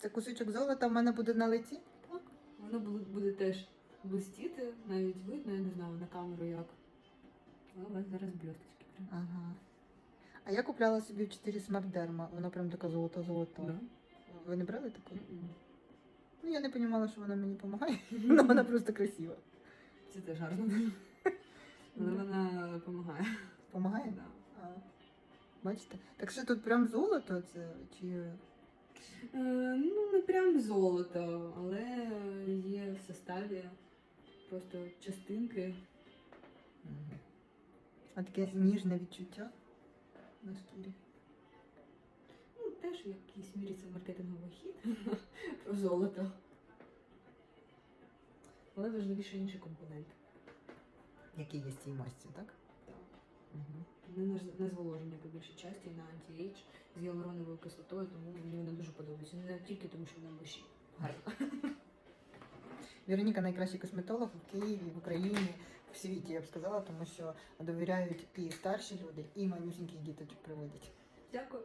Це кусочок золота в мене буде на лиці? Так, воно буде, теж блистіти, навіть видно, я не знаю на камеру як. Але у вас зараз блісточки прям. Ага. А я купляла собі 4 смарт-дерма, вона прям така золота-золота. Да? Ви не брали таку? Ну, я не розуміла, що вона мені допомагає, але вона просто красива. Це теж гарно. Але вона допомагає. Помагає? Да. А, бачите? Так що тут прям золото це чи. Е, ну, прям золото, але є в составі просто частинки. А таке ніжне відчуття на шкірі. Ну, теж в якійсь мірі це маркетинговий хід про золото. Але важливіше інші компоненти. Які є в цій масці, так? Так. Не на, на зволоження по більшій часті, на антиейдж з гіалуроновою кислотою, тому мені вона дуже подобається. Не тільки тому, що вона блищить. Гарно. Вероніка найкращий косметолог в Києві, в Україні, в світі, я б сказала, тому що довіряють і старші люди, і манюсіньких діточок приводять. Дякую.